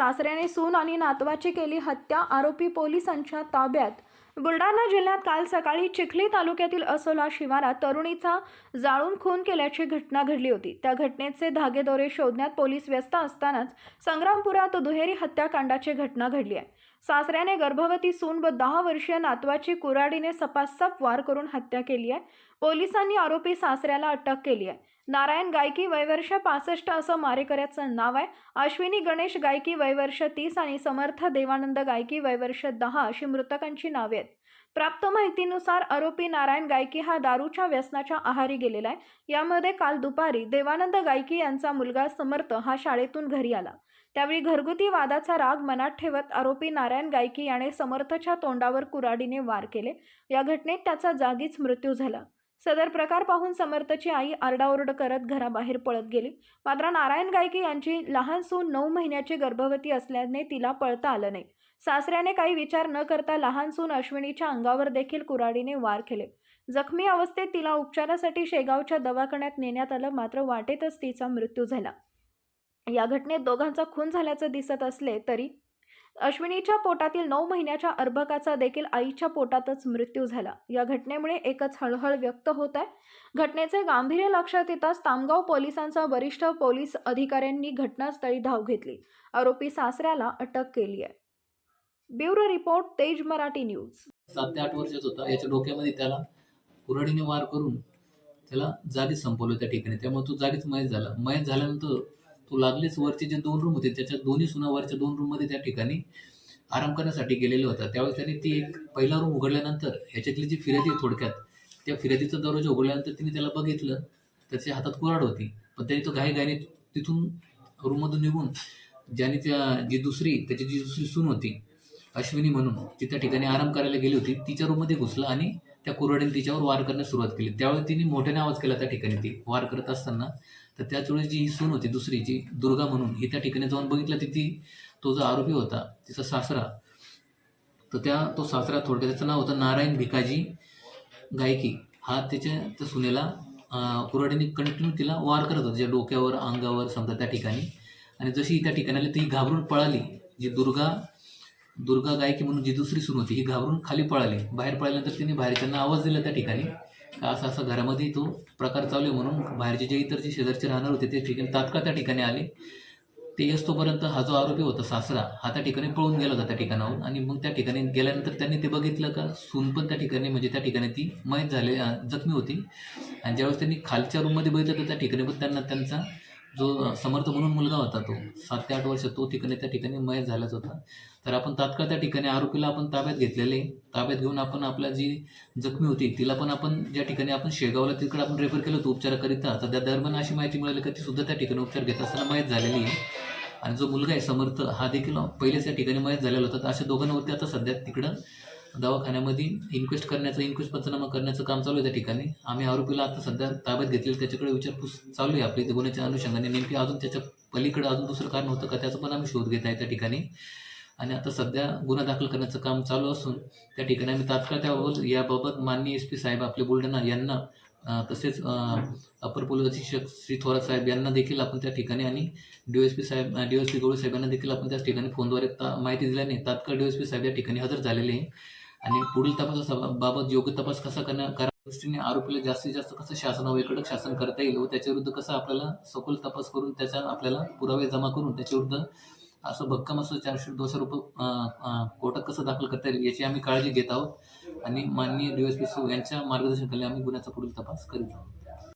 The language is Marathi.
सासऱ्याने सून आणि नातवाची केली हत्या आरोपी पोलिसांच्या ताब्यात. बुलढाणा जिल्ह्यात काल सकाळी चिखली तालुक्यातील असोला शिवारात तरुणीचा जाळून खून केल्याची घटना घडली होती. त्या घटनेचे धागेदोरे शोधण्यात पोलीस व्यस्त असतानाच संग्रामपुरात दुहेरी हत्याकांडाची घटना घडली आहे. सासऱ्याने गर्भवती सून व दहा वर्षीय नातवाची कुऱ्हाडीने सपासप वार करून हत्या केली आहे. पोलिसांनी आरोपी सासऱ्याला अटक केली आहे. नारायण गायकी वयवर्ष पासष्ट असं मारेकऱ्याचं नाव आहे. अश्विनी गणेश गायकी वयवर्ष तीस आणि समर्थ देवानंद गायकी वयवर्ष दहा अशी मृतकांची नावे आहेत. प्राप्त माहितीनुसार आरोपी नारायण गायकी हा दारूच्या व्यसनाच्या आहारी गेलेला आहे. यामध्ये काल दुपारी देवानंद गायकी यांचा मुलगा समर्थ हा शाळेतून घरी आला. त्यावेळी घरगुती वादाचा राग मनात ठेवत आरोपी नारायण गायकी याने समर्थच्या तोंडावर कुऱ्हाडीने वार केले. या घटनेत त्याचा जागीच मृत्यू झाला. सदर प्रकार पाहून समर्थची आई आरडाओरड करत घराबाहेर पळत गेली. मात्र नारायण गायकी यांची लहान सून नऊ महिन्याची गर्भवती असल्याने तिला पळता आलं नाही. सासऱ्याने काही विचार न करता लहान सून अश्विनीच्या अंगावर देखील कुऱ्हाडीने वार केले. जखमी अवस्थेत तिला उपचारासाठी शेगावच्या दवाखान्यात नेण्यात आलं मात्र वाटेतच तिचा मृत्यू झाला. या घटनेत दोघांचा खून झाल्याचं दिसत असले तरी अश्विनीच्या पोटातील नऊ महिन्याच्या अर्भकाचा देखील आईच्या पोटातच मृत्यू झाला. या घटनेमुळे एकच हळहळ व्यक्त होत आहे. घटनेचे गांभीर्य लक्षात येताच तामगाव पोलिसांचा वरिष्ठ पोलीस अधिकाऱ्यांनी घटनास्थळी धाव घेतली. आरोपी सासऱ्याला अटक केली आहे. ब्युरो रिपोर्ट तेज मराठी न्यूज. सात ते आठ वर्षाचा होता. याच्या डोक्यामध्ये त्याला कुऱ्हाडीने वार करून त्याला जागीच संपवलं त्या ठिकाणी. त्यामुळे तो जागीच मयत झाला. मयत झाल्यानंतर तो लागलेच वरचे जे दोन रूम होते त्याच्या दोन्ही सुना वरच्या दोन रूममध्ये त्या ठिकाणी आराम करण्यासाठी गेलेला होता. त्यावेळेस त्याने ती एक पहिला रूम उघडल्यानंतर ह्याच्यातली जी फिर्यादी थोडक्यात त्या फिर्यादीचा दरवाजा उघडल्यानंतर तिने त्याला बघितलं त्याच्या हातात कुऱ्हाड होती. पण त्यांनी तो घाई घाईने तिथून रूममधून निघून ज्याने त्या जी दुसरी त्याची जी दुसरी सून होती अश्विनी म्हणून ती त्या ठिकाणी आराम करायला गेली होती. तिच्या रूममध्ये घुसला आणि त्या कुऱ्हाडीने तिच्यावर वार करण्यास सुरुवात केली. त्यावेळी तिने मोठ्याने आवाज केला त्या ठिकाणी ती वार करत असताना. तर त्याच वेळेस जी ही सून होती दुसरी जी दुर्गा म्हणून ही त्या ठिकाणी जाऊन बघितलं ती तो जो आरोपी होता तिचा सासरा तर त्या तो सासरा थोडक्यात त्याचं नाव होतं नारायण भिकाजी गायकी. हा त्याच्या त्या सुनेला अं, कुऱ्हाडीने कंटिन्यू तिला वार करत होता ज्या डोक्यावर अंगावर समजा त्या ठिकाणी. आणि जशी त्या ठिकाणी आली ती घाबरून पळाली. जी दुर्गा दुर्गा गायकी म्हणून जी दुसरी सून होती ही घाबरून खाली पळाली. बाहेर पळाल्यानंतर तिने बाहेरच्यांना आवाज दिला त्या ठिकाणी. का असं असं घरामध्ये तो प्रकार चालू आहे म्हणून बाहेरचे जे इतर जे शेजारचे राहणार होते ते ठिकाणी तात्काळ त्या ठिकाणी आले. ते येतोपर्यंत हा जो आरोपी होता सासरा हा त्या ठिकाणी पळून गेला होता त्या ठिकाणाहून. आणि मग त्या ठिकाणी गेल्यानंतर त्यांनी ते बघितलं का सून पण त्या ठिकाणी म्हणजे त्या ठिकाणी ती मयत झाले जखमी होती. आणि ज्यावेळेस त्यांनी खालच्या रूममध्ये बघितलं तर त्या ठिकाणी पण त्यांना त्यांचा जो समर्थ म्हणून मुलगा होता तो सात ते आठ वर्ष तो ठिकाणी त्या ठिकाणी मयत झालाच होता. तर आपण तात्काळ त्या ठिकाणी आरोपीला आपण ताब्यात घेतलेले. ताब्यात घेऊन आपण आपल्या जी जखमी होती तिला पण आपण ज्या ठिकाणी आपण शेगावला तिकडे आपण रेफर केलं होतं उपचाराकरिता तर त्या दरम्यान अशी माहिती मिळाली की ती सुद्धा त्या ठिकाणी उपचार घेत असताना मयत झालेली आहे. आणि जो मुलगा आहे समर्थ हा देखील पहिलेच त्या ठिकाणी मयत झालेला होता. तर अशा दोघांवरती आता सध्या तिकडं दवाखान्यामध्ये इन्क्वेस्ट करण्याचं इन्क्वेस्ट पंचनामा करण्याचं काम चालू आहे त्या ठिकाणी. आम्ही आरोपीला आता सध्या ताब्यात घेतलेलं त्याच्याकडे विचारपूस चालू आहे आपली. ते गुन्ह्याच्या अनुषंगाने नेमकी अजून त्याच्या पलीकडे अजून दुसरं कारण होतं का त्याचं पण आम्ही शोध घेत आहे त्या ठिकाणी. आणि आता सध्या गुन्हा दाखल करण्याचं काम चालू असून त्या ठिकाणी आम्ही तात्काळ त्याबाबत याबाबत माननीय एस पी साहेब आपले बुलढाणा यांना तसेच अपर पोलीस अधीक्षक श्री थोरात साहेब यांना देखील आपण त्या ठिकाणी आणि डी एस पी साहेब डी एस पी गवळी साहेबांना देखील आपण त्या ठिकाणी फोनद्वारे ता माहिती दिल्याने तात्काळ डी एस पी साहेब या ठिकाणी हजर झालेले आहे. आणि पुढील तपासाबाबत योग्य तपास कसा करण्या करा. दृष्टीने आरोपीला जास्तीत जास्त कसं शासनावर कडक शासन करता येईल व त्याच्याविरुद्ध कसं आपल्याला सखोल तपास करून त्याच्या आपल्याला पुरावे जमा करून त्याच्याविरुद्ध असं भक्कम असं चारशे दोषारोप कोर्टात कसं दाखल करता येईल याची आम्ही काळजी घेत आहोत. आणि माननीय डी एस पी यांच्या मार्गदर्शनाखाली आम्ही गुन्ह्याचा पुढील तपास करीत आहोत.